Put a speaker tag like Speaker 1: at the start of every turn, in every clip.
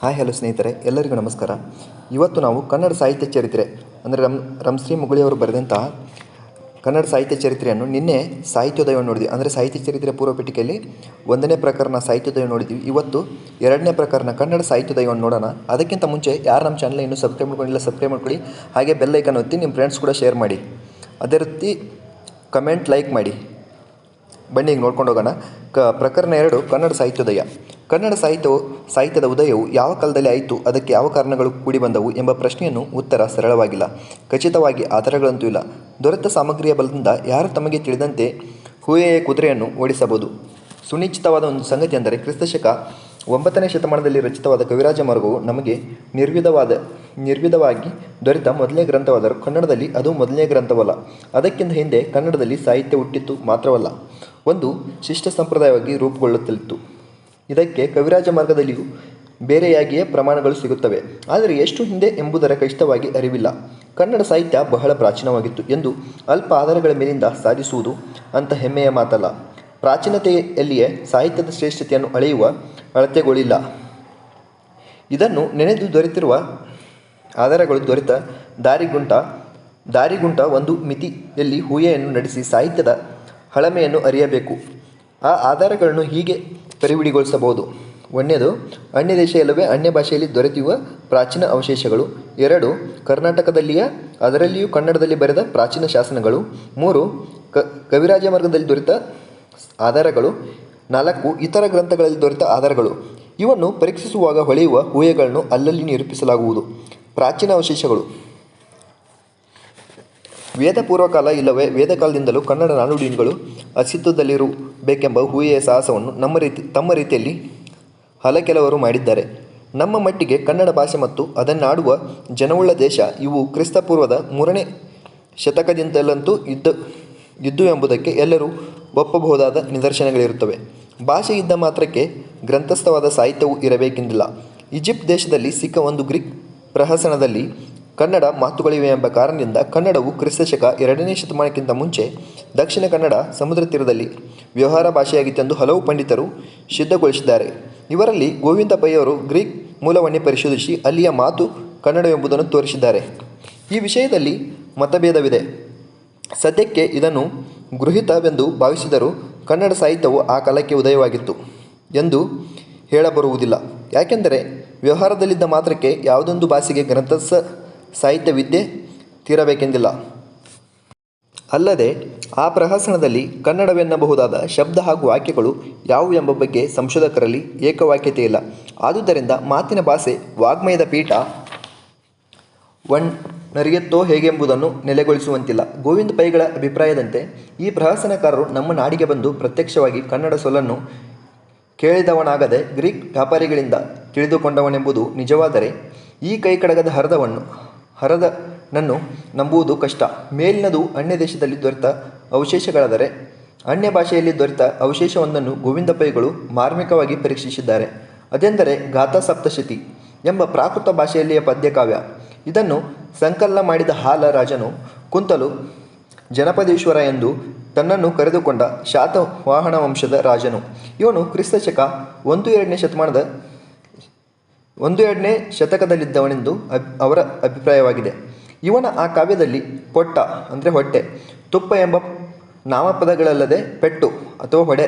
Speaker 1: Hi hello ಸ್ನೇಹಿತರೆ. ಎಲ್ಲರಿಗೂ ನಮಸ್ಕಾರ. ಇವತ್ತು ನಾವು ಕನ್ನಡ ಸಾಹಿತ್ಯ ಚರಿತ್ರೆ, ಅಂದರೆ ರಮ್ ರಮ್ಶ್ರೀ ಮುಗುಳಿಯವರು ಬರೆದಂತಹ ಕನ್ನಡ ಸಾಹಿತ್ಯ ಚರಿತ್ರೆಯನ್ನು ನಿನ್ನೆ ಸಾಹಿತ್ಯೋದಯವನ್ನು ನೋಡಿದ್ವಿ. ಅಂದರೆ ಸಾಹಿತ್ಯ ಚರಿತ್ರೆ ಪೂರ್ವ ಪೀಠಿಕೆಯಲ್ಲಿ ಒಂದನೇ ಪ್ರಕರಣ ಸಾಹಿತ್ಯೋದಯ ನೋಡಿದ್ವಿ. ಇವತ್ತು ಎರಡನೇ ಪ್ರಕರಣ ಕನ್ನಡ ಸಾಹಿತ್ಯೋದಯವನ್ನು ನೋಡೋಣ. ಅದಕ್ಕಿಂತ ಮುಂಚೆ ಯಾರು ನಮ್ಮ ಚಾನಲ್ ಇನ್ನೂ ಸಬ್ಸ್ಕ್ರೈಬ್ ಮಾಡ್ಕೊಂಡಿಲ್ಲ ಸಬ್ಸ್ಕ್ರೈಬ್ ಮಾಡ್ಕೊಳ್ಳಿ. ಹಾಗೆ ಬೆಲ್ ಐಕನ್ ಒತ್ತಿ ನಿಮ್ಮ ಫ್ರೆಂಡ್ಸ್ ಕೂಡ ಶೇರ್ ಮಾಡಿ. ಅದೇ ರೀತಿ ಕಮೆಂಟ್ ಲೈಕ್ ಮಾಡಿ. ಬನ್ನಿ, ಈಗ ನೋಡ್ಕೊಂಡು ಹೋಗೋಣ. ಕ, ಪ್ರಕರಣ ಎರಡು, ಕನ್ನಡ ಸಾಹಿತ್ಯೋದಯ. ಕನ್ನಡ ಸಾಹಿತ್ಯವು, ಸಾಹಿತ್ಯದ ಉದಯವು ಯಾವ ಕಾಲದಲ್ಲಿ ಆಯಿತು, ಅದಕ್ಕೆ ಯಾವ ಕಾರಣಗಳು ಕೂಡಿ ಬಂದವು ಎಂಬ ಪ್ರಶ್ನೆಯನ್ನು ಉತ್ತರ ಸರಳವಾಗಿಲ್ಲ. ಖಚಿತವಾಗಿ ಆಧಾರಗಳಂತೂ ಇಲ್ಲ. ದೊರೆತ ಸಾಮಗ್ರಿಯ ಬಲದಿಂದ ಯಾರು ತಮಗೆ ತಿಳಿದಂತೆ ಹೂಯೆಯ ಕುದುರೆಯನ್ನು ಓಡಿಸಬಹುದು? ಸುನಿಶ್ಚಿತವಾದ ಒಂದು ಸಂಗತಿ ಅಂದರೆ ಕ್ರಿಸ್ತಶಕ ಒಂಬತ್ತನೇ ಶತಮಾನದಲ್ಲಿ ರಚಿತವಾದ ಕವಿರಾಜ ಮಾರ್ಗವು ನಮಗೆ ನಿರ್ವಿಧವಾದ, ನಿರ್ವಿಧವಾಗಿ ದೊರೆತ ಮೊದಲನೇ ಗ್ರಂಥವಾದರೂ ಕನ್ನಡದಲ್ಲಿ ಅದು ಮೊದಲನೇ ಗ್ರಂಥವಲ್ಲ. ಅದಕ್ಕಿಂತ ಹಿಂದೆ ಕನ್ನಡದಲ್ಲಿ ಸಾಹಿತ್ಯ ಹುಟ್ಟಿತ್ತು ಮಾತ್ರವಲ್ಲ. ಒಂದು ಶಿಷ್ಟ ಸಂಪ್ರದಾಯವಾಗಿ ರೂಪುಗೊಳ್ಳುತ್ತಿತ್ತು ಇದಕ್ಕೆ ಕವಿರಾಜ ಮಾರ್ಗದಲ್ಲಿಯೂ ಬೇರೆಯಾಗಿಯೇ ಪ್ರಮಾಣಗಳು ಸಿಗುತ್ತವೆ. ಆದರೆ ಎಷ್ಟು ಹಿಂದೆ ಎಂಬುದರ ಖಚಿತವಾಗಿ ಅರಿವಿಲ್ಲ. ಕನ್ನಡ ಸಾಹಿತ್ಯ ಬಹಳ ಪ್ರಾಚೀನವಾಗಿತ್ತು ಎಂದು ಅಲ್ಪ ಆಧಾರಗಳ ಮೇಲಿಂದ ಸಾಧಿಸುವುದು ಅಂತ ಹೆಮ್ಮೆಯ ಮಾತಲ್ಲ. ಪ್ರಾಚೀನತೆಯಲ್ಲಿಯೇ ಸಾಹಿತ್ಯದ ಶ್ರೇಷ್ಠತೆಯನ್ನು ಅಳೆಯುವ ಅಳತೆಗೊಳಿಲ್ಲ. ಇದನ್ನು ನೆನೆದು ದೊರೆತಿರುವ ಆಧಾರಗಳು ದೊರೆತ ದಾರಿಗುಂಟ ದಾರಿಗುಂಟ ಒಂದು ಮಿತಿಯಲ್ಲಿ ಹೂಯೆಯನ್ನು ನಡೆಸಿ ಸಾಹಿತ್ಯದ ಹಳಮೆಯನ್ನು ಅರಿಯಬೇಕು. ಆ ಆಧಾರಗಳನ್ನು ಹೀಗೆ ಪರಿವಿಡಿಗೊಳಿಸಬಹುದು ಒಂದನೇದು, ಅನ್ಯ ದೇಶ ಇಲ್ಲವೇ ಅನ್ಯ ಭಾಷೆಯಲ್ಲಿ ದೊರೆತಿರುವ ಪ್ರಾಚೀನ ಅವಶೇಷಗಳು. ಎರಡು, ಕರ್ನಾಟಕದಲ್ಲಿಯ, ಅದರಲ್ಲಿಯೂ ಕನ್ನಡದಲ್ಲಿ ಬರೆದ ಪ್ರಾಚೀನ ಶಾಸನಗಳು. ಮೂರು, ಕ, ಕವಿರಾಜ ಮಾರ್ಗದಲ್ಲಿ ದೊರೆತ ಆಧಾರಗಳು. ನಾಲ್ಕು, ಇತರ ಗ್ರಂಥಗಳಲ್ಲಿ ದೊರೆತ ಆಧಾರಗಳು. ಇವನ್ನು ಪರೀಕ್ಷಿಸುವಾಗ ಹೊಳೆಯುವ ಊಹೆಗಳನ್ನು ಅಲ್ಲಲ್ಲಿ ನಿರೂಪಿಸಲಾಗುವುದು. ಪ್ರಾಚೀನ ಅವಶೇಷಗಳು. ವೇದ ಪೂರ್ವಕಾಲ ಇಲ್ಲವೇ ವೇದಕಾಲದಿಂದಲೂ ಕನ್ನಡ ನಾನುಡಿಗಳು ಅಸ್ತಿತ್ವದಲ್ಲಿರಬೇಕೆಂಬ ಹೂಯೆಯ ಸಾಹಸವನ್ನು ನಮ್ಮ ರೀತಿ, ತಮ್ಮ ರೀತಿಯಲ್ಲಿ ಹಲ ಕೆಲವರು ಮಾಡಿದ್ದಾರೆ. ನಮ್ಮ ಮಟ್ಟಿಗೆ ಕನ್ನಡ ಭಾಷೆ ಮತ್ತು ಅದನ್ನಾಡುವ ಜನವುಳ್ಳ ದೇಶ ಇವು ಕ್ರಿಸ್ತಪೂರ್ವದ ಮೂರನೇ ಶತಕದಿಂದಲಂತೂ ಇದ್ದ ಇದ್ದು ಎಂಬುದಕ್ಕೆ ಎಲ್ಲರೂ ಒಪ್ಪಬಹುದಾದ ನಿದರ್ಶನಗಳಿರುತ್ತವೆ. ಭಾಷೆ ಇದ್ದ ಮಾತ್ರಕ್ಕೆ ಗ್ರಂಥಸ್ಥವಾದ ಸಾಹಿತ್ಯವೂ ಇರಬೇಕೆಂದಿಲ್ಲ. ಈಜಿಪ್ಟ್ ದೇಶದಲ್ಲಿ ಸಿಕ್ಕ ಒಂದು ಗ್ರೀಕ್ ಪ್ರಹಸನದಲ್ಲಿ ಕನ್ನಡ ಮಾತುಗಳಿವೆ ಎಂಬ ಕಾರಣದಿಂದ ಕನ್ನಡವು ಕ್ರಿಸ್ತಶಕ ಎರಡನೇ ಶತಮಾನಕ್ಕಿಂತ ಮುಂಚೆ ದಕ್ಷಿಣ ಕನ್ನಡ ಸಮುದ್ರ ತೀರದಲ್ಲಿ ವ್ಯವಹಾರ ಭಾಷೆಯಾಗಿತ್ತೆಂದು ಹಲವು ಪಂಡಿತರು ಸಿದ್ಧಗೊಳಿಸಿದ್ದಾರೆ. ಇವರಲ್ಲಿ ಗೋವಿಂದ ಪೈಯವರು ಗ್ರೀಕ್ ಮೂಲವನ್ನೇ ಪರಿಶೋಧಿಸಿ ಅಲ್ಲಿಯ ಮಾತು ಕನ್ನಡವೆಂಬುದನ್ನು ತೋರಿಸಿದ್ದಾರೆ. ಈ ವಿಷಯದಲ್ಲಿ ಮತಭೇದವಿದೆ. ಸದ್ಯಕ್ಕೆ ಇದನ್ನು ಗೃಹಿತವೆಂದು ಭಾವಿಸಿದರೂ ಕನ್ನಡ ಸಾಹಿತ್ಯವು ಆ ಕಾಲಕ್ಕೆ ಉದಯವಾಗಿತ್ತು ಎಂದು ಹೇಳಬರುವುದಿಲ್ಲ. ಯಾಕೆಂದರೆ ವ್ಯವಹಾರದಲ್ಲಿದ್ದ ಮಾತ್ರಕ್ಕೆ ಯಾವುದೊಂದು ಭಾಷೆಗೆ ಗ್ರಂಥಸ ಸಾಹಿತ್ಯವಿದ್ಯೆ ತೀರಬೇಕೆಂದಿಲ್ಲ. ಅಲ್ಲದೆ, ಆ ಪ್ರಹಸನದಲ್ಲಿ ಕನ್ನಡವೆನ್ನಬಹುದಾದ ಶಬ್ದ ಹಾಗೂ ವಾಕ್ಯಗಳು ಯಾವುವು ಎಂಬ ಬಗ್ಗೆ ಸಂಶೋಧಕರಲ್ಲಿ ಏಕವಾಕ್ಯತೆ ಇಲ್ಲ ಆದುದರಿಂದ ಮಾತಿನ ಭಾಷೆ ವಾಗ್ಮಯದ ಪೀಠ ಒಣ್ ನರಿಯತ್ತೋ ಹೇಗೆಂಬುದನ್ನು ನೆಲೆಗೊಳಿಸುವಂತಿಲ್ಲ. ಗೋವಿಂದ ಪೈಗಳ ಅಭಿಪ್ರಾಯದಂತೆ, ಈ ಪ್ರಹಸನಕಾರರು ನಮ್ಮ ನಾಡಿಗೆ ಬಂದು ಪ್ರತ್ಯಕ್ಷವಾಗಿ ಕನ್ನಡ ಸೊಲನ್ನು ಕೇಳಿದವನಾಗದೆ ಗ್ರೀಕ್ ವ್ಯಾಪಾರಿಗಳಿಂದ ತಿಳಿದುಕೊಂಡವನೆಂಬುದು ನಿಜವಾದರೆ, ಈ ಕೈಕಡಗದ ಹರದವನ್ನು ಹರದನನ್ನು ನಂಬುವುದು ಕಷ್ಟ. ಮೇಲಿನದು ಅನ್ಯ ದೇಶದಲ್ಲಿ ದೊರೆತ ಅವಶೇಷಗಳಾದರೆ, ಅನ್ಯ ಭಾಷೆಯಲ್ಲಿ ದೊರೆತ ಅವಶೇಷವೊಂದನ್ನು ಗೋವಿಂದ ಪೈಗಳು ಮಾರ್ಮಿಕವಾಗಿ ಪರೀಕ್ಷಿಸಿದ್ದಾರೆ. ಅದೆಂದರೆ ಗಾಥಾ ಸಪ್ತಶತಿ ಎಂಬ ಪ್ರಾಕೃತ ಭಾಷೆಯಲ್ಲಿಯ ಪದ್ಯಕಾವ್ಯ. ಇದನ್ನು ಸಂಕಲನ ಮಾಡಿದ ಹಾಲ ರಾಜನು ಕುಂತಲು ಜನಪದೇಶ್ವರ ಎಂದು ತನ್ನನ್ನು ಕರೆದುಕೊಂಡ ಶಾತವಾಹನ ವಂಶದ ರಾಜನು. ಇವನು ಕ್ರಿಸ್ತಶಕ ಒಂದು ಎರಡನೇ ಶತಮಾನದ ಒಂದು ಎರಡನೇ ಶತಕದಲ್ಲಿದ್ದವನೆಂದು ಅಬ್ ಅವರ ಅಭಿಪ್ರಾಯವಾಗಿದೆ. ಇವನ ಆ ಕಾವ್ಯದಲ್ಲಿ ಪೊಟ್ಟ ಅಂದರೆ ಹೊಟ್ಟೆ, ತುಪ್ಪ ಎಂಬ ನಾಮಪದಗಳಲ್ಲದೆ ಪೆಟ್ಟು ಅಥವಾ ಹೊಡೆ,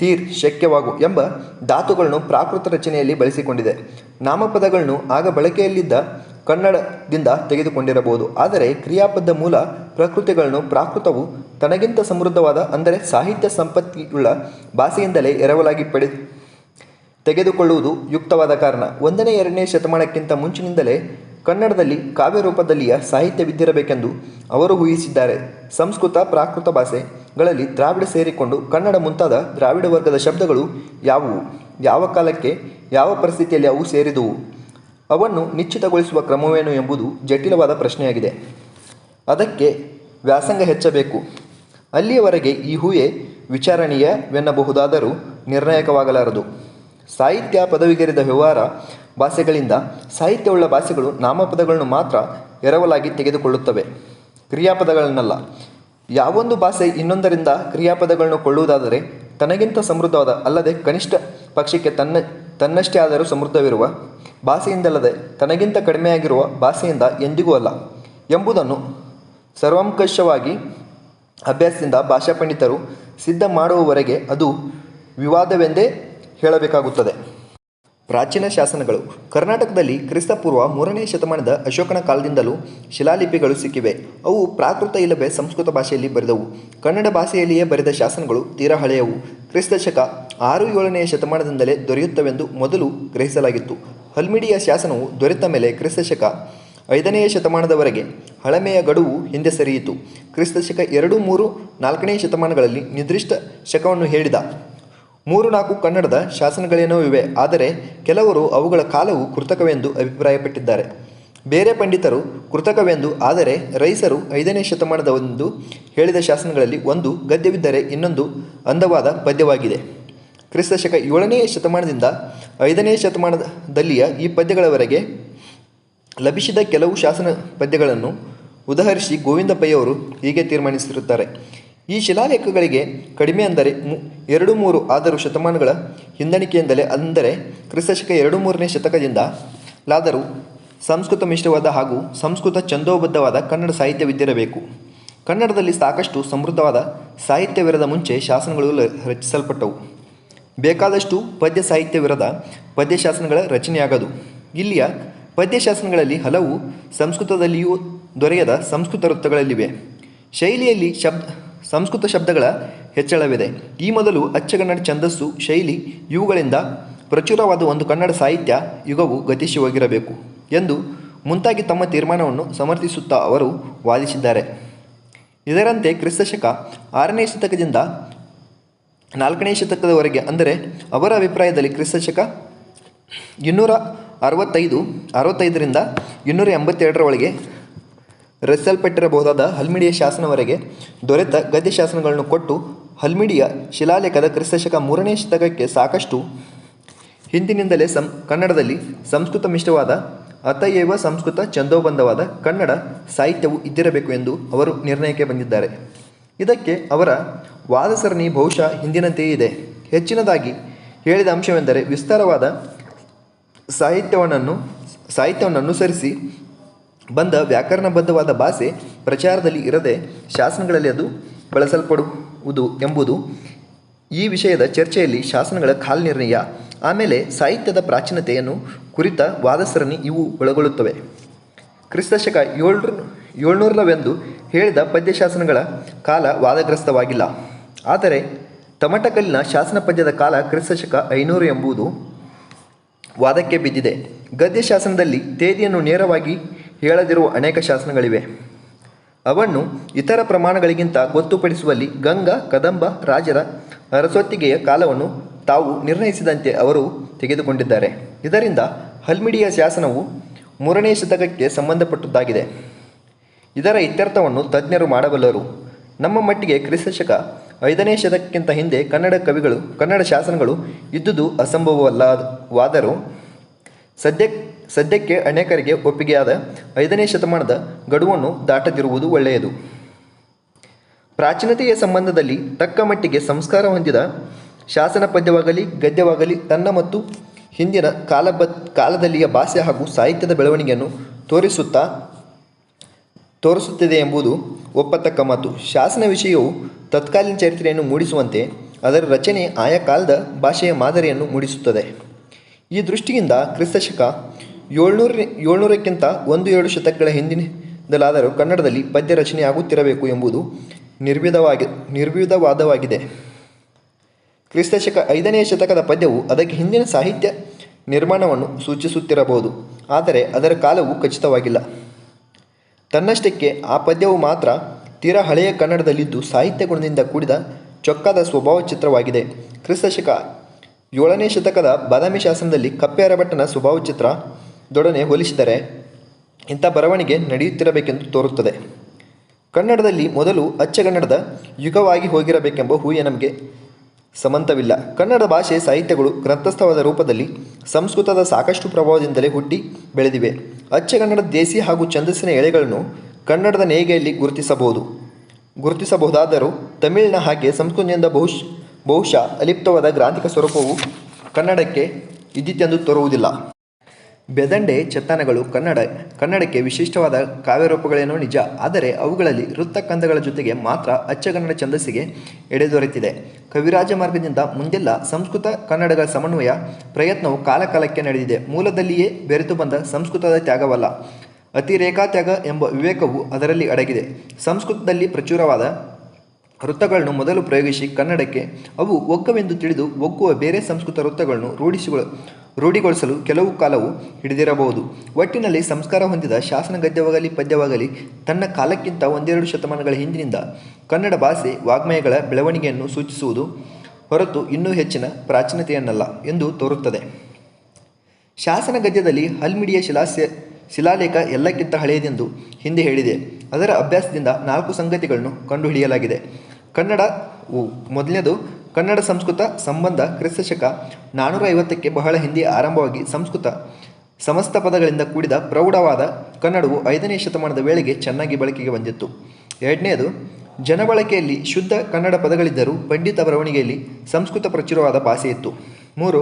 Speaker 1: ತೀರ್, ಶಕ್ಯವಾಗು ಎಂಬ ಧಾತುಗಳನ್ನು ಪ್ರಾಕೃತ ರಚನೆಯಲ್ಲಿ ಬಳಸಿಕೊಂಡಿದೆ. ನಾಮಪದಗಳನ್ನು ಆಗ ಬಳಕೆಯಲ್ಲಿದ್ದ ಕನ್ನಡದಿಂದ ತೆಗೆದುಕೊಂಡಿರಬಹುದು. ಆದರೆ ಕ್ರಿಯಾಪದ ಮೂಲ ಪ್ರಕೃತಿಗಳನ್ನು ಪ್ರಾಕೃತವು ತನಗಿಂತ ಸಮೃದ್ಧವಾದ, ಅಂದರೆ ಸಾಹಿತ್ಯ ಸಂಪತ್ತಿಯುಳ್ಳ ಭಾಷೆಯಿಂದಲೇ ಎರವಲಾಗಿ ಪಡೆ ತೆಗೆದುಕೊಳ್ಳುವುದು ಯುಕ್ತವಾದ ಕಾರಣ. ಒಂದನೇ ಎರಡನೇ ಶತಮಾನಕ್ಕಿಂತ ಮುಂಚಿನಿಂದಲೇ ಕನ್ನಡದಲ್ಲಿ ಕಾವ್ಯ ರೂಪದಲ್ಲಿಯ ಸಾಹಿತ್ಯವಿದ್ದಿರಬೇಕೆಂದು ಅವರು ಊಹಿಸಿದ್ದಾರೆ. ಸಂಸ್ಕೃತ, ಪ್ರಾಕೃತ ಭಾಷೆಗಳಲ್ಲಿ ದ್ರಾವಿಡ ಸೇರಿಕೊಂಡು ಕನ್ನಡ ಮುಂತಾದ ದ್ರಾವಿಡ ವರ್ಗದ ಶಬ್ದಗಳು ಯಾವುವು? ಯಾವ ಕಾಲಕ್ಕೆ, ಯಾವ ಪರಿಸ್ಥಿತಿಯಲ್ಲಿ ಅವು ಸೇರಿದುವು? ಅವನ್ನು ನಿಶ್ಚಿತಗೊಳಿಸುವ ಕ್ರಮವೇನು ಎಂಬುದು ಜಟಿಲವಾದ ಪ್ರಶ್ನೆಯಾಗಿದೆ. ಅದಕ್ಕೆ ವ್ಯಾಸಂಗ ಹೆಚ್ಚಬೇಕು. ಅಲ್ಲಿಯವರೆಗೆ ಈ ಊಹೆ ವಿಚಾರಣೀಯವೆನ್ನಬಹುದಾದರೂ ನಿರ್ಣಾಯಕವಾಗಲಾರದು. ಸಾಹಿತ್ಯ ಪದವಿಗೇರಿದ ವ್ಯವಹಾರ ಭಾಷೆಗಳಿಂದ ಸಾಹಿತ್ಯವುಳ್ಳ ಭಾಷೆಗಳು ನಾಮಪದಗಳನ್ನು ಮಾತ್ರ ಎರವಲಾಗಿ ತೆಗೆದುಕೊಳ್ಳುತ್ತವೆ. ಕ್ರಿಯಾಪದಗಳನ್ನಲ್ಲ. ಯಾವೊಂದು ಭಾಷೆ ಇನ್ನೊಂದರಿಂದ ಕ್ರಿಯಾಪದಗಳನ್ನು ಕೊಳ್ಳುವುದಾದರೆ ತನಗಿಂತ ಸಮೃದ್ಧವಾದ ಅಲ್ಲದೆ ಕನಿಷ್ಠ ಪಕ್ಷಕ್ಕೆ ತನ್ನ ತನ್ನಷ್ಟೇ ಆದರೂ ಸಮೃದ್ಧವಿರುವ ಭಾಷೆಯಿಂದಲ್ಲದೆ ತನಗಿಂತ ಕಡಿಮೆಯಾಗಿರುವ ಭಾಷೆಯಿಂದ ಎಂದಿಗೂ ಅಲ್ಲ. ಎಂಬುದನ್ನು ಸರ್ವಂಕಷವಾಗಿ ಅಭ್ಯಾಸದಿಂದ ಭಾಷಾ ಪಂಡಿತರು ಸಿದ್ಧ ಮಾಡುವವರೆಗೆ ಅದು ವಿವಾದವೆಂದೇ ಹೇಳಬೇಕಾಗುತ್ತದೆ. ಪ್ರಾಚೀನ ಶಾಸನಗಳು ಕರ್ನಾಟಕದಲ್ಲಿ ಕ್ರಿಸ್ತಪೂರ್ವ ಮೂರನೇ ಶತಮಾನದ ಅಶೋಕನ ಕಾಲದಿಂದಲೂ ಶಿಲಾಲಿಪಿಗಳು ಸಿಕ್ಕಿವೆ. ಅವು ಪ್ರಾಕೃತ ಇಲ್ಲವೇ ಸಂಸ್ಕೃತ ಭಾಷೆಯಲ್ಲಿ ಬರೆದವು. ಕನ್ನಡ ಭಾಷೆಯಲ್ಲಿಯೇ ಬರೆದ ಶಾಸನಗಳು ತೀರಾ ಹಳೆಯವು. ಕ್ರಿಸ್ತ ಶಕ ಆರು ಏಳನೆಯ ಶತಮಾನದಿಂದಲೇ ದೊರೆಯುತ್ತವೆಂದು ಮೊದಲು ಗ್ರಹಿಸಲಾಗಿತ್ತು. ಹಲ್ಮಿಡಿಯ ಶಾಸನವು ದೊರೆತ ಮೇಲೆ ಕ್ರಿಸ್ತ ಶಕ ಐದನೆಯ ಶತಮಾನದವರೆಗೆ ಹಳಮೆಯ ಗಡುವು ಹಿಂದೆ ಸರಿಯಿತು. ಕ್ರಿಸ್ತ ಶಕ ಎರಡು ಮೂರು ನಾಲ್ಕನೇ ಶತಮಾನಗಳಲ್ಲಿ ನಿರ್ದಿಷ್ಟ ಶಕವನ್ನು ಹೇಳಿದ. ಮೂರು ನಾಲ್ಕು ಕನ್ನಡದ ಶಾಸನಗಳೇನೋ ಇವೆ, ಆದರೆ ಕೆಲವರು ಅವುಗಳ ಕಾಲವು ಕೃತಕವೆಂದು ಅಭಿಪ್ರಾಯಪಟ್ಟಿದ್ದಾರೆ. ಬೇರೆ ಪಂಡಿತರು ಕೃತಕವೆಂದು, ಆದರೆ ರೈಸರು ಐದನೇ ಶತಮಾನದ ಒಂದು ಹೇಳಿದ ಶಾಸನಗಳಲ್ಲಿ ಒಂದು ಗದ್ಯವಿದ್ದರೆ ಇನ್ನೊಂದು ಅಂದವಾದ ಪದ್ಯವಾಗಿದೆ. ಕ್ರಿಸ್ತಶಕ ಏಳನೆಯ ಏಳನೇ ಶತಮಾನದಿಂದ ಐದನೇ ಶತಮಾನದಲ್ಲಿಯ ಈ ಪದ್ಯಗಳವರೆಗೆ ಲಭಿಸಿದ ಕೆಲವು ಶಾಸನ ಪದ್ಯಗಳನ್ನು ಉದಾಹರಿಸಿ ಗೋವಿಂದ ಪೈಯವರು ಹೀಗೆ ತೀರ್ಮಾನಿಸಿರುತ್ತಾರೆ. ಈ ಶಿಲಾಲೇಖಗಳಿಗೆ ಕಡಿಮೆ ಅಂದರೆ ಮು ಎರಡು ಮೂರು ಆದರೂ ಶತಮಾನಗಳ ಹಿಂದಣಿಕೆಯಿಂದಲೇ ಅಂದರೆ ಕ್ರಿಸ್ತಶಕ ಎರಡು ಮೂರನೇ ಶತಕದಿಂದ ಲಾದರೂ ಸಂಸ್ಕೃತ ಮಿಶ್ರವಾದ ಹಾಗೂ ಸಂಸ್ಕೃತ ಛಂದೋಬದ್ಧವಾದ ಕನ್ನಡ ಸಾಹಿತ್ಯವಿದ್ದಿರಬೇಕು. ಕನ್ನಡದಲ್ಲಿ ಸಾಕಷ್ಟು ಸಮೃದ್ಧವಾದ ಸಾಹಿತ್ಯವಿರದ ಮುಂಚೆ ಶಾಸನಗಳು ರಚಿಸಲ್ಪಟ್ಟವು. ಬೇಕಾದಷ್ಟು ಪದ್ಯ ಸಾಹಿತ್ಯವಿರದ ಪದ್ಯಶಾಸನಗಳ ರಚನೆಯಾಗದು. ಇಲ್ಲಿಯ ಪದ್ಯಶಾಸನಗಳಲ್ಲಿ ಹಲವು ಸಂಸ್ಕೃತದಲ್ಲಿಯೂ ದೊರೆಯದ ಸಂಸ್ಕೃತ ವೃತ್ತಗಳಲ್ಲಿವೆ. ಶೈಲಿಯಲ್ಲಿ ಶಬ್ದ ಸಂಸ್ಕೃತ ಶಬ್ದಗಳ ಹೆಚ್ಚಳವಿದೆ. ಈ ಮೊದಲು ಅಚ್ಚಗನ್ನಡ ಛಂದಸ್ಸು, ಶೈಲಿ ಇವುಗಳಿಂದ ಪ್ರಚುರವಾದ ಒಂದು ಕನ್ನಡ ಸಾಹಿತ್ಯ ಯುಗವು ಗತಿಶೀವಾಗಿರಬೇಕು ಎಂದು ಮುಂತಾಗಿ ತಮ್ಮ ತೀರ್ಮಾನವನ್ನು ಸಮರ್ಥಿಸುತ್ತಾ ಅವರು ವಾದಿಸಿದ್ದಾರೆ. ಇದರಂತೆ ಕ್ರಿಸ್ತಶಕ ಆರನೇ ಶತಕದಿಂದ ನಾಲ್ಕನೇ ಶತಕದವರೆಗೆ, ಅಂದರೆ ಅವರ ಅಭಿಪ್ರಾಯದಲ್ಲಿ ಕ್ರಿಸ್ತಶಕ ಇನ್ನೂರ ಅರವತ್ತೈದು, ಅರವತ್ತೈದರಿಂದ ಇನ್ನೂರ ಎಂಬತ್ತೆರಡರ ಒಳಗೆ ರಚಿಸಲ್ಪಟ್ಟಿರಬಹುದಾದ ಹಲ್ಮಿಡಿಯ ಶಾಸನವರೆಗೆ ದೊರೆತ ಗದ್ಯ ಶಾಸನಗಳನ್ನು ಕೊಟ್ಟು ಹಲ್ಮಿಡಿಯ ಶಿಲಾಲೇಖದ ಕ್ರಿಸ್ತಶಕ ಮೂರನೇ ಶತಕಕ್ಕೆ ಸಾಕಷ್ಟು ಹಿಂದಿನಿಂದಲೇ ಸಂ, ಕನ್ನಡದಲ್ಲಿ ಸಂಸ್ಕೃತ ಮಿಶ್ರವಾದ ಅತಯೇವ ಸಂಸ್ಕೃತ ಚಂದೋಬಂಧವಾದ ಕನ್ನಡ ಸಾಹಿತ್ಯವು ಇದ್ದಿರಬೇಕು ಎಂದು ಅವರು ನಿರ್ಣಯಕ್ಕೆ ಬಂದಿದ್ದಾರೆ. ಇದಕ್ಕೆ ಅವರ ವಾದ ಸರಣಿ ಬಹುಶಃ ಹಿಂದಿನಂತೆಯೇ ಇದೆ. ಹೆಚ್ಚಿನದಾಗಿ ಹೇಳಿದ ಅಂಶವೆಂದರೆ ವಿಸ್ತಾರವಾದ ಸಾಹಿತ್ಯವನ್ನು ಸಾಹಿತ್ಯವನ್ನು ಅನುಸರಿಸಿ ಬಂದ ವ್ಯಾಕರಣಬದ್ಧವಾದ ಭಾಷೆ ಪ್ರಚಾರದಲ್ಲಿ ಇರದೆ ಶಾಸನಗಳಲ್ಲಿ ಅದು ಬಳಸಲ್ಪಡುವುದು ಎಂಬುದು ಈ ವಿಷಯದ ಚರ್ಚೆಯಲ್ಲಿ ಶಾಸನಗಳ ಕಾಲನಿರ್ಣಯ, ಆಮೇಲೆ ಸಾಹಿತ್ಯದ ಪ್ರಾಚೀನತೆಯನ್ನು ಕುರಿತ ವಾದಸರಣಿ ಇವು ಒಳಗೊಳ್ಳುತ್ತವೆ. ಕ್ರಿಸ್ತಶಕ ಏಳ್ರ ಏಳ್ನೂರವೆಂದು ಹೇಳಿದ ಪದ್ಯಶಾಸನಗಳ ಕಾಲ ವಾದಗ್ರಸ್ತವಾಗಿಲ್ಲ. ಆದರೆ ತಮಟಕಲ್ಲಿನ ಶಾಸನ ಪದ್ಯದ ಕಾಲ ಕ್ರಿಸ್ತಶಕ ಐನೂರು ಎಂಬುದು ವಾದಕ್ಕೆ ಬಿದ್ದಿದೆ. ಗದ್ಯ ಶಾಸನದಲ್ಲಿ ತೇದಿಯನ್ನು ನೇರವಾಗಿ ಹೇಳದಿರುವ ಅನೇಕ ಶಾಸನಗಳಿವೆ. ಅವನ್ನು ಇತರ ಪ್ರಮಾಣಗಳಿಗಿಂತ ಗೊತ್ತುಪಡಿಸುವಲ್ಲಿ ಗಂಗಾ, ಕದಂಬ, ರಾಜರ ಅರಸೊತ್ತಿಗೆಯ ಕಾಲವನ್ನು ತಾವು ನಿರ್ಣಯಿಸಿದಂತೆ ಅವರು ತೆಗೆದುಕೊಂಡಿದ್ದಾರೆ. ಇದರಿಂದ ಹಲ್ಮಿಡಿಯ ಶಾಸನವು ಮೂರನೇ ಶತಕಕ್ಕೆ ಸಂಬಂಧಪಟ್ಟದ್ದಾಗಿದೆ. ಇದರ ಇತ್ಯರ್ಥವನ್ನು ತಜ್ಞರು ಮಾಡಬಲ್ಲರು. ನಮ್ಮ ಮಟ್ಟಿಗೆ ಕ್ರಿಸ್ತಶಕ ಐದನೇ ಶತಕಕ್ಕಿಂತ ಹಿಂದೆ ಕನ್ನಡ ಕವಿಗಳು, ಕನ್ನಡ ಶಾಸನಗಳು ಇದ್ದುದು ಅಸಂಭವವಲ್ಲವಾದರೂ ಸದ್ಯ ಸದ್ಯಕ್ಕೆ ಅನೇಕರಿಗೆ ಒಪ್ಪಿಗೆಯಾದ ಐದನೇ ಶತಮಾನದ ಗಡುವನ್ನು ದಾಟದಿರುವುದು ಒಳ್ಳೆಯದು. ಪ್ರಾಚೀನತೆಯ ಸಂಬಂಧದಲ್ಲಿ ತಕ್ಕ ಮಟ್ಟಿಗೆ ಸಂಸ್ಕಾರ ಹೊಂದಿದ ಶಾಸನ ಪದ್ಯವಾಗಲಿ, ಗದ್ಯವಾಗಲಿ ತನ್ನ ಮತ್ತು ಹಿಂದಿನ ಕಾಲಬ, ಕಾಲದಲ್ಲಿಯ ಭಾಷೆ ಹಾಗೂ ಸಾಹಿತ್ಯದ ಬೆಳವಣಿಗೆಯನ್ನು ತೋರಿಸುತ್ತಾ, ತೋರಿಸುತ್ತಿದೆ ಎಂಬುದು ಒಪ್ಪತಕ್ಕ ಮಾತು. ಶಾಸನ ವಿಷಯವು ತತ್ಕಾಲೀನ ಚರಿತ್ರೆಯನ್ನು ಮೂಡಿಸುವಂತೆ ಅದರ ರಚನೆ ಆಯಾ ಕಾಲದ ಭಾಷೆಯ ಮಾದರಿಯನ್ನು ಮೂಡಿಸುತ್ತದೆ. ಈ ದೃಷ್ಟಿಯಿಂದ ಕ್ರಿಸ್ತಶಕ ಏಳ್ನೂರ ಏಳ್ನೂರಕ್ಕಿಂತ ಒಂದು ಎರಡು ಶತಕಗಳ ಹಿಂದಿನದಲಾದರೂ ಕನ್ನಡದಲ್ಲಿ ಪದ್ಯ ರಚನೆ ಆಗುತ್ತಿರಬೇಕು ಎಂಬುದು ನಿರ್ವಿಧವಾಗಿ ನಿರ್ವಿಧವಾದವಾಗಿದೆ. ಕ್ರಿಸ್ತಶಕ ಐದನೇ ಶತಕದ ಪದ್ಯವು ಅದಕ್ಕೆ ಹಿಂದಿನ ಸಾಹಿತ್ಯ ನಿರ್ಮಾಣವನ್ನು ಸೂಚಿಸುತ್ತಿರಬಹುದು. ಆದರೆ ಅದರ ಕಾಲವು ಖಚಿತವಾಗಿಲ್ಲ. ತನ್ನಷ್ಟಕ್ಕೆ ಆ ಪದ್ಯವು ಮಾತ್ರ ತೀರಾ ಹಳೆಯ ಕನ್ನಡದಲ್ಲಿದ್ದು ಸಾಹಿತ್ಯ ಗುಣದಿಂದ ಕೂಡಿದ ಚೊಕ್ಕಾದ ಸ್ವಭಾವ ಚಿತ್ರವಾಗಿದೆ. ಕ್ರಿಸ್ತಶಕ ಏಳನೇ ಶತಕದ ಬಾದಾಮಿ ಶಾಸನದಲ್ಲಿ ಕಪ್ಪೆಯರಭಟ್ಟನ ಸ್ವಭಾವ ಚಿತ್ರದೊಡನೆ ಹೋಲಿಸಿದರೆ ಇಂಥ ಬರವಣಿಗೆ ನಡೆಯುತ್ತಿರಬೇಕೆಂದು ತೋರುತ್ತದೆ. ಕನ್ನಡದಲ್ಲಿ ಮೊದಲು ಅಚ್ಚಗನ್ನಡದ ಯುಗವಾಗಿ ಹೋಗಿರಬೇಕೆಂಬ ಹೂಯೆ ನಮಗೆ ಸಮಂತವಿಲ್ಲ. ಕನ್ನಡ ಭಾಷೆ ಸಾಹಿತ್ಯಗಳು ಗ್ರಂಥಸ್ಥವಾದ ರೂಪದಲ್ಲಿ ಸಂಸ್ಕೃತದ ಸಾಕಷ್ಟು ಪ್ರಭಾವದಿಂದಲೇ ಹುಟ್ಟಿ ಬೆಳೆದಿವೆ. ಅಚ್ಚಗನ್ನಡದ ದೇಸಿ ಹಾಗೂ ಛಂದಸ್ಸಿನ ಎಳೆಗಳನ್ನು ಕನ್ನಡದ ನೇಯ್ಗೆಯಲ್ಲಿ ಗುರುತಿಸಬಹುದು. ಗುರುತಿಸಬಹುದಾದರೂ ತಮಿಳಿನ ಹಾಗೆ ಸಂಸ್ಕೃತಿಯಿಂದ ಬಹುಶ್, ಬಹುಶಃ ಅಲಿಪ್ತವಾದ ಗ್ರಾಂಥಿಕ ಸ್ವರೂಪವು ಕನ್ನಡಕ್ಕೆ ಇದ್ದಿತೆಂದು ತೋರುವುದಿಲ್ಲ. ಬೆದಂಡೆ ಚೆತ್ತನಗಳು ಕನ್ನಡ, ಕನ್ನಡಕ್ಕೆ ವಿಶಿಷ್ಟವಾದ ಕಾವ್ಯರೂಪಗಳೇನೋ ನಿಜ, ಆದರೆ ಅವುಗಳಲ್ಲಿ ವೃತ್ತಕಂದಗಳ ಜೊತೆಗೆ ಮಾತ್ರ ಅಚ್ಚಗನ್ನಡ ಛಂದಸ್ಸಿಗೆ ಎಡೆದೊರೆತಿದೆ. ಕವಿರಾಜ ಮಾರ್ಗದಿಂದ ಮುಂದೆಲ್ಲ ಸಂಸ್ಕೃತ ಕನ್ನಡಗಳ ಸಮನ್ವಯ, ಪ್ರಯತ್ನವು ಕಾಲಕಾಲಕ್ಕೆ ನಡೆದಿದೆ. ಮೂಲದಲ್ಲಿಯೇ ಬೆರೆತು ಬಂದ ಸಂಸ್ಕೃತದ ತ್ಯಾಗವಲ್ಲ. ಅತಿರೇಖಾತ್ಯಾಗ ಎಂಬ ವಿವೇಕವು ಅದರಲ್ಲಿ ಅಡಗಿದೆ. ಸಂಸ್ಕೃತದಲ್ಲಿ ಪ್ರಚುರವಾದ ವೃತ್ತಗಳನ್ನು ಮೊದಲು ಪ್ರಯೋಗಿಸಿ ಕನ್ನಡಕ್ಕೆ. ಅವು ಒಗ್ಗವೆಂದು ತಿಳಿದು ಒಗ್ಗುವ ಬೇರೆ ಸಂಸ್ಕೃತ ವೃತ್ತಗಳನ್ನು ರೂಢಿಸಿಗೊಳ, ರೂಢಿಗೊಳಿಸಲು ಕೆಲವು ಕಾಲವು ಹಿಡಿದಿರಬಹುದು. ಒಟ್ಟಿನಲ್ಲಿ ಸಂಸ್ಕಾರ ಹೊಂದಿದ ಶಾಸನ ಗದ್ಯವಾಗಲಿ ಪದ್ಯವಾಗಲಿ ತನ್ನ ಕಾಲಕ್ಕಿಂತ ಒಂದೆರಡು ಶತಮಾನಗಳ ಹಿಂದಿನಿಂದ ಕನ್ನಡ ಭಾಷೆ ವಾಗ್ಮಯಗಳ ಬೆಳವಣಿಗೆಯನ್ನು ಸೂಚಿಸುವುದು ಹೊರತು ಇನ್ನೂ ಹೆಚ್ಚಿನ ಪ್ರಾಚೀನತೆಯನ್ನಲ್ಲ ಎಂದು ತೋರುತ್ತದೆ. ಶಾಸನ ಗದ್ಯದಲ್ಲಿ ಹಲ್ಮಿಡಿಯ ಶಿಲಾಸ್ಯ ಶಿಲಾಲೇಖ ಎಲ್ಲಕ್ಕಿಂತ ಹಳೆಯದೆಂದು ಹಿಂದೆ ಹೇಳಿದೆ. ಅದರ ಅಭ್ಯಾಸದಿಂದ ನಾಲ್ಕು ಸಂಗತಿಗಳನ್ನು ಕಂಡುಹಿಡಿಯಲಾಗಿದೆ. ಕನ್ನಡ ಮೊದಲನೇದು ಕನ್ನಡ ಸಂಸ್ಕೃತ ಸಂಬಂಧ ಕ್ರಿಸ್ತಶಕ ನಾನ್ನೂರ ಐವತ್ತಕ್ಕೆ ಬಹಳ ಹಿಂದೆ ಆರಂಭವಾಗಿ ಸಂಸ್ಕೃತ ಸಮಸ್ತ ಪದಗಳಿಂದ ಕೂಡಿದ ಪ್ರೌಢವಾದ ಕನ್ನಡವು ಐದನೇ ಶತಮಾನದ ವೇಳೆಗೆ ಚೆನ್ನಾಗಿ ಬಳಕೆಗೆ ಬಂದಿತ್ತು. ಎರಡನೆಯದು ಜನಬಳಕೆಯಲ್ಲಿ ಶುದ್ಧ ಕನ್ನಡ ಪದಗಳಿದ್ದರೂ ಪಂಡಿತ ಬರವಣಿಗೆಯಲ್ಲಿ ಸಂಸ್ಕೃತ ಪ್ರಚುರವಾದ ಭಾಷೆ ಇತ್ತು. ಮೂರು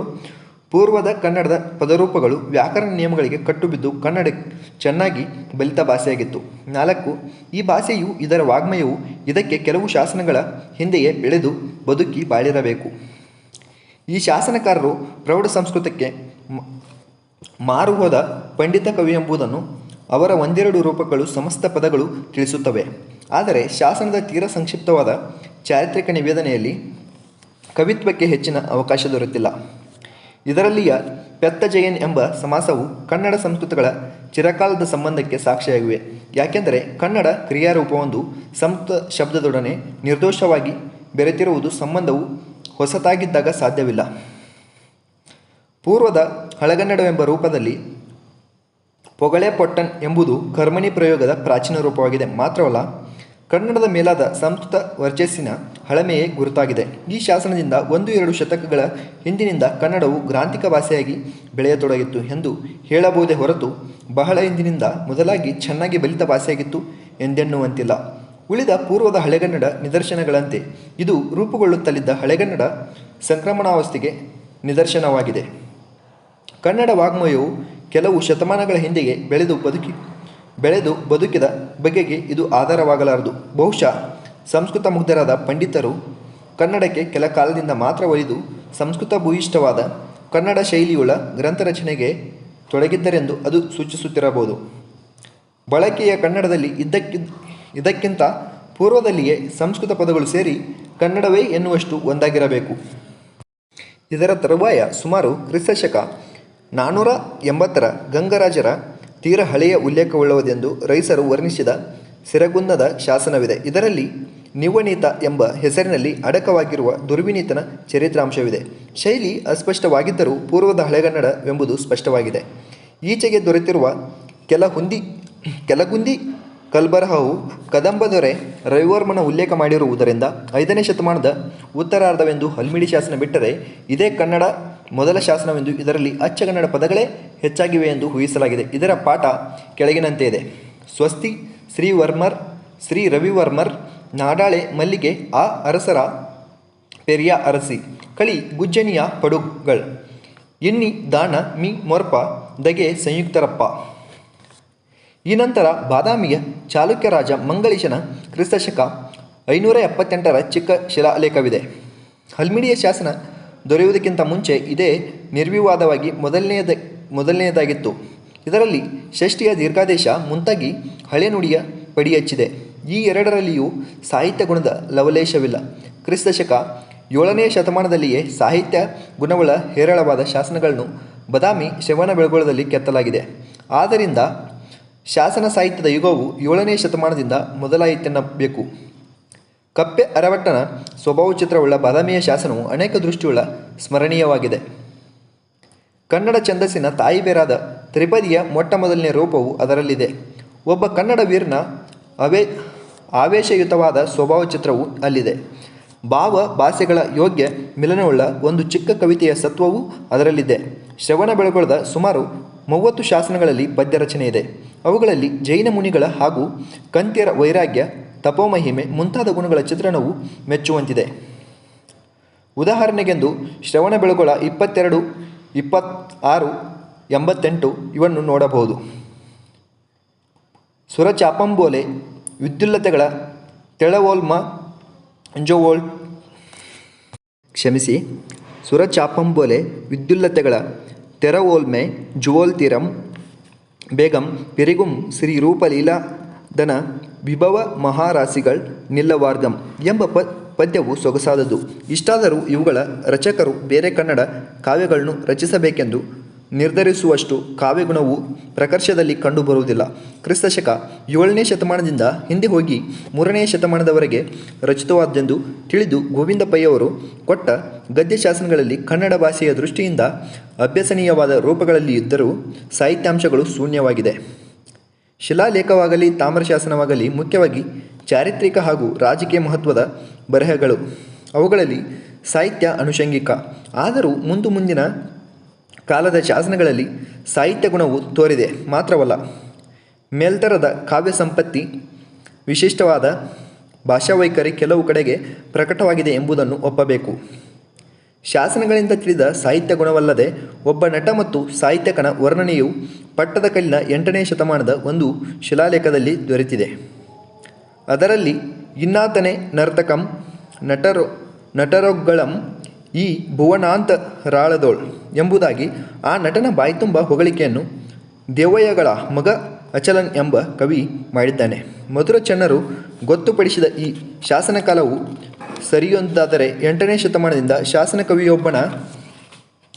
Speaker 1: ಪೂರ್ವದ ಕನ್ನಡದ ಪದರೂಪಗಳು ವ್ಯಾಕರಣ ನಿಯಮಗಳಿಗೆ ಕಟ್ಟುಬಿದ್ದು ಕನ್ನಡ ಚೆನ್ನಾಗಿ ಬಲಿತ ಭಾಷೆಯಾಗಿತ್ತು. ನಾಲ್ಕು, ಈ ಭಾಷೆಯು ಇದರ ವಾಗ್ಮಯವು ಇದಕ್ಕೆ ಕೆಲವು ಶಾಸನಗಳ ಹಿಂದೆಯೇ ಬೆಳೆದು ಬದುಕಿ ಬಾಳಿರಬೇಕು. ಈ ಶಾಸನಕಾರರು ಪ್ರೌಢ ಸಂಸ್ಕೃತಕ್ಕೆ ಮಾರು ಹೋದ ಪಂಡಿತ ಕವಿ ಎಂಬುದನ್ನು ಅವರ ಒಂದೆರಡು ರೂಪಗಳು ಸಮಸ್ತ ಪದಗಳು ತಿಳಿಸುತ್ತವೆ. ಆದರೆ ಶಾಸನದ ತೀರ ಸಂಕ್ಷಿಪ್ತವಾದ ಚಾರಿತ್ರಿಕ ನಿವೇದನೆಯಲ್ಲಿ ಕವಿತ್ವಕ್ಕೆ ಹೆಚ್ಚಿನ ಅವಕಾಶ ದೊರೆತಿಲ್ಲ. ಇದರಲ್ಲಿಯ ಪೆತ್ತಜಯನ್ ಎಂಬ ಸಮಾಸವು ಕನ್ನಡ ಸಂಸ್ಕೃತಗಳ ಚಿರಕಾಲದ ಸಂಬಂಧಕ್ಕೆ ಸಾಕ್ಷಿಯಾಗಿವೆ. ಯಾಕೆಂದರೆ ಕನ್ನಡ ಕ್ರಿಯಾರೂಪವೊಂದು ಸಂಸ್ಕೃತ ಶಬ್ದದೊಡನೆ ನಿರ್ದೋಷವಾಗಿ ಬೆರೆತಿರುವುದು ಸಂಬಂಧವು ಹೊಸತಾಗಿದ್ದಾಗ ಸಾಧ್ಯವಿಲ್ಲ. ಪೂರ್ವದ ಹಳಗನ್ನಡವೆಂಬ ರೂಪದಲ್ಲಿ ಪೊಗಳೆ ಪೊಟ್ಟನ್ ಎಂಬುದು ಕರ್ಮಣಿ ಪ್ರಯೋಗದ ಪ್ರಾಚೀನ ರೂಪವಾಗಿದೆ. ಮಾತ್ರವಲ್ಲ ಕನ್ನಡದ ಮೇಲಾದ ಸಂಸ್ಕೃತ ವರ್ಚಸ್ಸಿನ ಹಳಮೆಯೇ ಗುರುತಾಗಿದೆ. ಈ ಶಾಸನದಿಂದ ಒಂದು ಎರಡು ಶತಕಗಳ ಹಿಂದಿನಿಂದ ಕನ್ನಡವು ಗ್ರಾಂಥಿಕ ಭಾಷೆಯಾಗಿ ಬೆಳೆಯತೊಡಗಿತ್ತು ಎಂದು ಹೇಳಬಹುದೇ ಹೊರತು ಬಹಳ ಹಿಂದಿನಿಂದ ಮೊದಲಾಗಿ ಚೆನ್ನಾಗಿ ಬಲಿತ ಭಾಷೆಯಾಗಿತ್ತು ಎಂದೆನ್ನುವಂತಿಲ್ಲ. ಉಳಿದ ಪೂರ್ವದ ಹಳೆಗನ್ನಡ ನಿದರ್ಶನಗಳಂತೆ ಇದು ರೂಪುಗೊಳ್ಳುತ್ತಲಿದ್ದ ಹಳೆಗನ್ನಡ ಸಂಕ್ರಮಣಾವಸ್ಥೆಗೆ ನಿದರ್ಶನವಾಗಿದೆ. ಕನ್ನಡ ವಾಗ್ಮಯವು ಕೆಲವು ಶತಮಾನಗಳ ಹಿಂದೆಯೇ ಬೆಳೆದು ಬದುಕಿ ಬೆಳೆದು ಬದುಕಿದ ಬಗೆಗೆ ಇದು ಆಧಾರವಾಗಲಾರದು. ಬಹುಶಃ ಸಂಸ್ಕೃತ ಮುಗ್ಧರಾದ ಪಂಡಿತರು ಕನ್ನಡಕ್ಕೆ ಕೆಲ ಕಾಲದಿಂದ ಮಾತ್ರ ಒಲಿದು ಸಂಸ್ಕೃತ ಭೂಯಿಷ್ಠವಾದ ಕನ್ನಡ ಶೈಲಿಯುಳ್ಳ ಗ್ರಂಥ ರಚನೆಗೆ ತೊಡಗಿದ್ದರೆಂದು ಅದು ಸೂಚಿಸುತ್ತಿರಬಹುದು. ಬಳಕೆಯ ಕನ್ನಡದಲ್ಲಿ ಇದ್ದಕ್ಕಿ ಇದಕ್ಕಿಂತ ಪೂರ್ವದಲ್ಲಿಯೇ ಸಂಸ್ಕೃತ ಪದಗಳು ಸೇರಿ ಕನ್ನಡವೇ ಎನ್ನುವಷ್ಟು ಒಂದಾಗಿರಬೇಕು. ಇದರ ತರುವಾಯ ಸುಮಾರು ಕ್ರಿಸ್ತಶಕ ನಾನ್ನೂರ ಎಂಬತ್ತರ ಗಂಗರಾಜರ ತೀರ ಹಳೆಯ ಉಲ್ಲೇಖವುಳ್ಳವುದೆಂದು ರೈಸರು ವರ್ಣಿಸಿದ ಸಿರಗುನ್ನದ ಶಾಸನವಿದೆ. ಇದರಲ್ಲಿ ನಿವನೀತ ಎಂಬ ಹೆಸರಿನಲ್ಲಿ ಅಡಕವಾಗಿರುವ ದುರ್ವಿನೀತನ ಚರಿತ್ರಾಂಶವಿದೆ. ಶೈಲಿ ಅಸ್ಪಷ್ಟವಾಗಿದ್ದರೂ ಪೂರ್ವದ ಹಳೆಗನ್ನಡವೆಂಬುದು ಸ್ಪಷ್ಟವಾಗಿದೆ. ಈಚೆಗೆ ದೊರೆತಿರುವ ಕೆಲ ಹುಂದಿ ಕೆಲಗುಂದಿ, ಕಲ್ಬರಹವು, ಕದಂಬ ದೊರೆ, ರವಿವರ್ಮನ ಉಲ್ಲೇಖ ಮಾಡಿರುವುದರಿಂದ ಐದನೇ ಶತಮಾನದ ಉತ್ತರಾರ್ಧವೆಂದು ಹಲ್ಮಿಡಿ ಶಾಸನ ಬಿಟ್ಟರೆ ಇದೇ ಕನ್ನಡ ಮೊದಲ ಶಾಸನವೆಂದು ಇದರಲ್ಲಿ ಅಚ್ಚಗನ್ನಡ ಪದಗಳೇ ಹೆಚ್ಚಾಗಿವೆ ಎಂದು ಊಹಿಸಲಾಗಿದೆ. ಇದರ ಪಾಠ ಕೆಳಗಿನಂತೆ ಇದೆ. ಸ್ವಸ್ತಿ, ಶ್ರೀವರ್ಮರ್ ಶ್ರೀ ರವಿವರ್ಮರ್ ನಾಡಾಳೆ, ಮಲ್ಲಿಗೆ, ಆ ಅರಸರ ಪೆರಿಯ ಅರಸಿ, ಕಳಿ, ಗುಜ್ಜನಿಯ ಪಡುಗಳ್ ಎನ್ನಿ ದಾಣ ಮಿ, ಮೊರ್ಪ, ದಗೆ, ಸಂಯುಕ್ತರಪ್ಪ. ಈ ನಂತರ ಬಾದಾಮಿಯ ಚಾಲುಕ್ಯ ರಾಜ ಮಂಗಳೀಶನ ಕ್ರಿಸ್ತಶಕ ಐನೂರ ಎಪ್ಪತ್ತೆಂಟರ ಚಿಕ್ಕ ಶಿಲಾಲೇಖವಿದೆ. ಹಲ್ಮಿಡಿಯ ಶಾಸನ ದೊರೆಯುವುದಕ್ಕಿಂತ ಮುಂಚೆ ಇದೇ ನಿರ್ವಿವಾದವಾಗಿ ಮೊದಲನೆಯದ, ಮೊದಲನೆಯದಾಗಿತ್ತು. ಇದರಲ್ಲಿ ಷಷ್ಠಿಯ ದೀರ್ಘಾದೇಶ ಮುಂತಾಗಿ ಹಳೆ ನುಡಿಯ ಪಡಿಯಚ್ಚಿದೆ ಈ ಎರಡರಲ್ಲಿಯೂ ಸಾಹಿತ್ಯ ಗುಣದ ಲವಲೇಶವಿಲ್ಲ. ಕ್ರಿಸ್ತಶಕ ಏಳನೆಯ ಶತಮಾನದಲ್ಲಿಯೇ ಸಾಹಿತ್ಯ ಗುಣವುಳ್ಳ ಹೇರಳವಾದ ಶಾಸನಗಳನ್ನು ಬದಾಮಿ ಶ್ರವಣ ಬೆಳಗೊಳದಲ್ಲಿ ಕೆತ್ತಲಾಗಿದೆ. ಆದ್ದರಿಂದ ಶಾಸನ ಸಾಹಿತ್ಯದ ಯುಗವು ಏಳನೇ ಶತಮಾನದಿಂದ ಮೊದಲಾಯಿತೆನ್ನಬೇಕು. ಕಪ್ಪೆ ಅರವಟ್ಟನ ಸ್ವಭಾವ ಚಿತ್ರವುಳ್ಳ ಬಾದಾಮಿಯ ಶಾಸನವು ಅನೇಕ ದೃಷ್ಟಿಯುಳ್ಳ ಸ್ಮರಣೀಯವಾಗಿದೆ. ಕನ್ನಡ ಛಂದಸ್ಸಿನ ತಾಯಿಬೇರಾದ ತ್ರಿಪದಿಯ ಮೊಟ್ಟ ಮೊದಲನೇ ರೂಪವು ಅದರಲ್ಲಿದೆ. ಒಬ್ಬ ಕನ್ನಡ ವೀರನ ಅವೇ ಆವೇಶಯುತವಾದ ಸ್ವಭಾವ ಚಿತ್ರವು ಅಲ್ಲಿದೆ. ಭಾವ ಭಾಷೆಗಳ ಯೋಗ್ಯ ಮಿಲನವುಳ್ಳ ಒಂದು ಚಿಕ್ಕ ಕವಿತೆಯ ಸತ್ವವೂ ಅದರಲ್ಲಿದೆ. ಶ್ರವಣ ಬೆಳಗೊಳದ ಸುಮಾರು ಮೂವತ್ತು ಶಾಸನಗಳಲ್ಲಿ ಪದ್ಯ ರಚನೆ ಇದೆ ಅವುಗಳಲ್ಲಿ ಜೈನ ಮುನಿಗಳ ಹಾಗೂ ಕಂತ್ಯರ ವೈರಾಗ್ಯ ತಪೋಮಹಿಮೆ ಮುಂತಾದ ಗುಣಗಳ ಚಿತ್ರಣವು ಮೆಚ್ಚುವಂತಿದೆ. ಉದಾಹರಣೆಗೆಂದು ಶ್ರವಣ ಬೆಳಗೊಳ ಇಪ್ಪತ್ತೆರಡು, ಇಪ್ಪತ್ತಾರು, ಎಂಬತ್ತೆಂಟು ಇವನ್ನು ನೋಡಬಹುದು. ಸುರಚಾಪಂಬೋಲೆ ವಿದ್ಯುಲ್ಲತೆಗಳ ತೆಳವೋಲ್ಮ ಅಂಜೋವೋಲ್ ಕ್ಷಮಿಸಿ ಸುರಚಾಪಂಬೋಲೆ ವಿದ್ಯುಲ್ಲತೆಗಳ ತೆರವೋಲ್ಮೆ ಜುವೋಲ್ತಿರಂ ಬೇಗಂ, ಪಿರಿಗುಂ, ಶ್ರೀ ರೂಪಲೀಲಾದನ ವಿಭವ ಮಹಾರಾಸಿಗಳ್ ನಿಲ್ಲವಾರ್ಗಂ ಎಂಬ ಪ, ಪದ್ಯವು ಸೊಗಸಾದದ್ದು. ಇಷ್ಟಾದರೂ ಇವುಗಳ ರಚಕರು ಬೇರೆ ಕನ್ನಡ ಕಾವ್ಯಗಳನ್ನು ರಚಿಸಬೇಕೆಂದು ನಿರ್ಧರಿಸುವಷ್ಟು ಕಾವ್ಯಗುಣವು ಪ್ರಕರ್ಷದಲ್ಲಿ ಕಂಡುಬರುವುದಿಲ್ಲ. ಕ್ರಿಸ್ತಶಕ ಏಳನೇ ಶತಮಾನದಿಂದ ಹಿಂದೆ ಹೋಗಿ ಮೂರನೇ ಶತಮಾನದವರೆಗೆ ರಚಿತವಾದ್ದೆಂದು ತಿಳಿದು ಗೋವಿಂದ ಪೈಯವರು ಕೊಟ್ಟ ಗದ್ಯ ಶಾಸನಗಳಲ್ಲಿ ಕನ್ನಡ ಭಾಷೆಯ ದೃಷ್ಟಿಯಿಂದ ಅಭ್ಯಸನೀಯವಾದ ರೂಪಗಳಲ್ಲಿ ಇದ್ದರೂ ಸಾಹಿತ್ಯಾಂಶಗಳು ಶೂನ್ಯವಾಗಿದೆ. ಶಿಲಾಲೇಖವಾಗಲಿ, ತಾಮ್ರಶಾಸನವಾಗಲಿ ಮುಖ್ಯವಾಗಿ ಚಾರಿತ್ರಿಕ ಹಾಗೂ ರಾಜಕೀಯ ಮಹತ್ವದ ಬರಹಗಳು. ಅವುಗಳಲ್ಲಿ ಸಾಹಿತ್ಯ ಅನುಷಂಗಿಕ. ಆದರೂ ಮುಂದು ಮುಂದಿನ ಕಾಲದ ಶಾಸನಗಳಲ್ಲಿ ಸಾಹಿತ್ಯ ಗುಣವು ತೋರಿದೆ ಮಾತ್ರವಲ್ಲ. ಮೇಲ್ತರದ ಕಾವ್ಯ ಸಂಪತ್ತಿ ವಿಶಿಷ್ಟವಾದ ಭಾಷಾವೈಖರಿ ಕೆಲವು ಕಡೆಗೆ ಪ್ರಕಟವಾಗಿದೆ ಎಂಬುದನ್ನು ಒಪ್ಪಬೇಕು. ಶಾಸನಗಳಿಂದ ತಿಳಿದ ಸಾಹಿತ್ಯ ಗುಣವಲ್ಲದೆ ಒಬ್ಬ ನಟ ಮತ್ತು ಸಾಹಿತ್ಯಕನ ವರ್ಣನೆಯು ಪಟ್ಟದಕಲ್ಲಿನ ಎಂಟನೇ ಶತಮಾನದ ಒಂದು ಶಿಲಾಲೇಖದಲ್ಲಿ ದೊರೆತಿದೆ. ಅದರಲ್ಲಿ ಇನ್ನಾತನೆ ನರ್ತಕಂ ನಟರೊ, ನಟರೊಗ್ಗಳಂ ಈ ಭುವನಾಂತ ರಾಳದೋಳ್ ಎಂಬುದಾಗಿ ಆ ನಟನ ಬಾಯ್ತುಂಬ ಹೊಗಳಿಕೆಯನ್ನು ದೇವಯ್ಯಗಳ ಮಗ ಅಚಲನ್ ಎಂಬ ಕವಿ ಮಾಡಿದ್ದಾನೆ. ಮಧುರ ಚನ್ನರು ಗೊತ್ತುಪಡಿಸಿದ ಈ ಶಾಸನ ಕಾಲವು ಸರಿಯೊಂದಾದರೆ ಎಂಟನೇ ಶತಮಾನದಿಂದ ಶಾಸನ ಕವಿಯೊಬ್ಬನ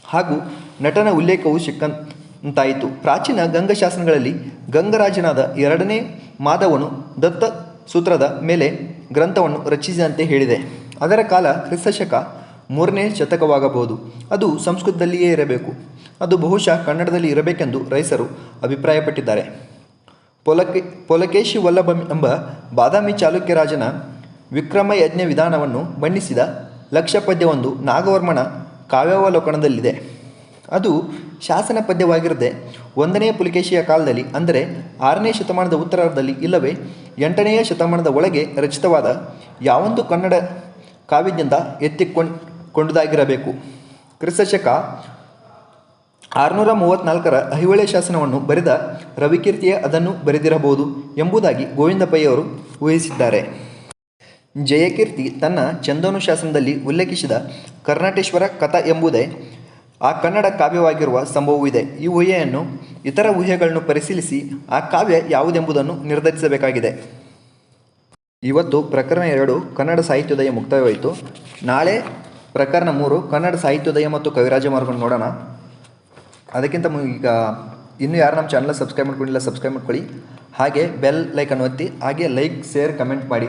Speaker 1: ಹಾಗೂ ನಟನ ಉಲ್ಲೇಖವು ಸಿಕ್ಕಂತಾಯಿತು. ಪ್ರಾಚೀನ ಗಂಗ ಶಾಸನಗಳಲ್ಲಿ ಗಂಗರಾಜನಾದ ಎರಡನೇ ಮಾಧವನು ದತ್ತ ಸೂತ್ರದ ಮೇಲೆ ಗ್ರಂಥವನ್ನು ರಚಿಸಿದಂತೆ ಹೇಳಿದೆ. ಅದರ ಕಾಲ ಕ್ರಿಸ್ತಶಕ ಮೂರನೇ ಶತಕವಾಗಬಹುದು. ಅದು ಸಂಸ್ಕೃತದಲ್ಲಿಯೇ ಇರಬೇಕು. ಅದು ಬಹುಶಃ ಕನ್ನಡದಲ್ಲಿ ಇರಬೇಕೆಂದು ರೈಸರು ಅಭಿಪ್ರಾಯಪಟ್ಟಿದ್ದಾರೆ. ಪೊಲಕೆ ಪೊಲಕೇಶಿ ವಲ್ಲಭ ಎಂಬ ಬಾದಾಮಿ ಚಾಲುಕ್ಯ ರಾಜನ ವಿಕ್ರಮ ಯಜ್ಞ ವಿಧಾನವನ್ನು ಬಣ್ಣಿಸಿದ ಲಕ್ಷ ಪದ್ಯವೊಂದು ನಾಗವರ್ಮನ ಕಾವ್ಯಾವಲೋಕನದಲ್ಲಿದೆ. ಅದು ಶಾಸನ ಪದ್ಯವಾಗಿರದೆ ಒಂದನೆಯ ಪುಲಿಕೇಶಿಯ ಕಾಲದಲ್ಲಿ, ಅಂದರೆ ಆರನೇ ಶತಮಾನದ ಉತ್ತರಾರ್ಧದಲ್ಲಿ ಇಲ್ಲವೇ ಎಂಟನೆಯ ಶತಮಾನದ ಒಳಗೆ ರಚಿತವಾದ ಯಾವೊಂದು ಕನ್ನಡ ಕಾವ್ಯದಿಂದ ಕೊಂಡುದಾಗಿರಬೇಕು ಕ್ರಿಸ್ತಶಕ ಆರುನೂರ ಮೂವತ್ತ್ನಾಲ್ಕರ ಐಹೊಳೆ ಶಾಸನವನ್ನು ಬರೆದ ರವಿಕೀರ್ತಿಯೇ ಅದನ್ನು ಬರೆದಿರಬಹುದು ಎಂಬುದಾಗಿ ಗೋವಿಂದ ಪೈಯವರು ಊಹಿಸಿದ್ದಾರೆ. ಜಯಕೀರ್ತಿ ತನ್ನ ಚಂದೋನು ಶಾಸನದಲ್ಲಿ ಉಲ್ಲೇಖಿಸಿದ ಕರ್ನಾಟೇಶ್ವರ ಕಥಾ ಎಂಬುದೇ ಆ ಕನ್ನಡ ಕಾವ್ಯವಾಗಿರುವ ಸಂಭವವಿದೆ ಈ ಊಹೆಯನ್ನು ಇತರ ಊಹೆಗಳನ್ನು ಪರಿಶೀಲಿಸಿ ಆ ಕಾವ್ಯ ಯಾವುದೆಂಬುದನ್ನು ನಿರ್ಧರಿಸಬೇಕಾಗಿದೆ. ಇವತ್ತು ಪ್ರಕರಣ ಎರಡು, ಕನ್ನಡ ಸಾಹಿತ್ಯೋದಯ ಮುಕ್ತಾಯವಾಯಿತು. ನಾಳೆ ಪ್ರಕರಣ ಮೂರು, ಕನ್ನಡ ಸಾಹಿತ್ಯೋದಯ ಮತ್ತು ಕವಿರಾಜ ಮಾರ್ಗವನ್ನು ನೋಡೋಣ. ಅದಕ್ಕಿಂತ ಈಗ ಇನ್ನೂ ಯಾರು ನಮ್ಮ ಚಾನಲ್ ಸಬ್ಸ್ಕ್ರೈಬ್ ಮಾಡ್ಕೊಂಡಿಲ್ಲ ಸಬ್ಸ್ಕ್ರೈಬ್ ಮಾಡ್ಕೊಳ್ಳಿ. ಹಾಗೆ ಬೆಲ್ ಲೈಕನ್ನು ಒತ್ತಿ, ಹಾಗೆ ಲೈಕ್, ಶೇರ್, ಕಮೆಂಟ್ ಮಾಡಿ.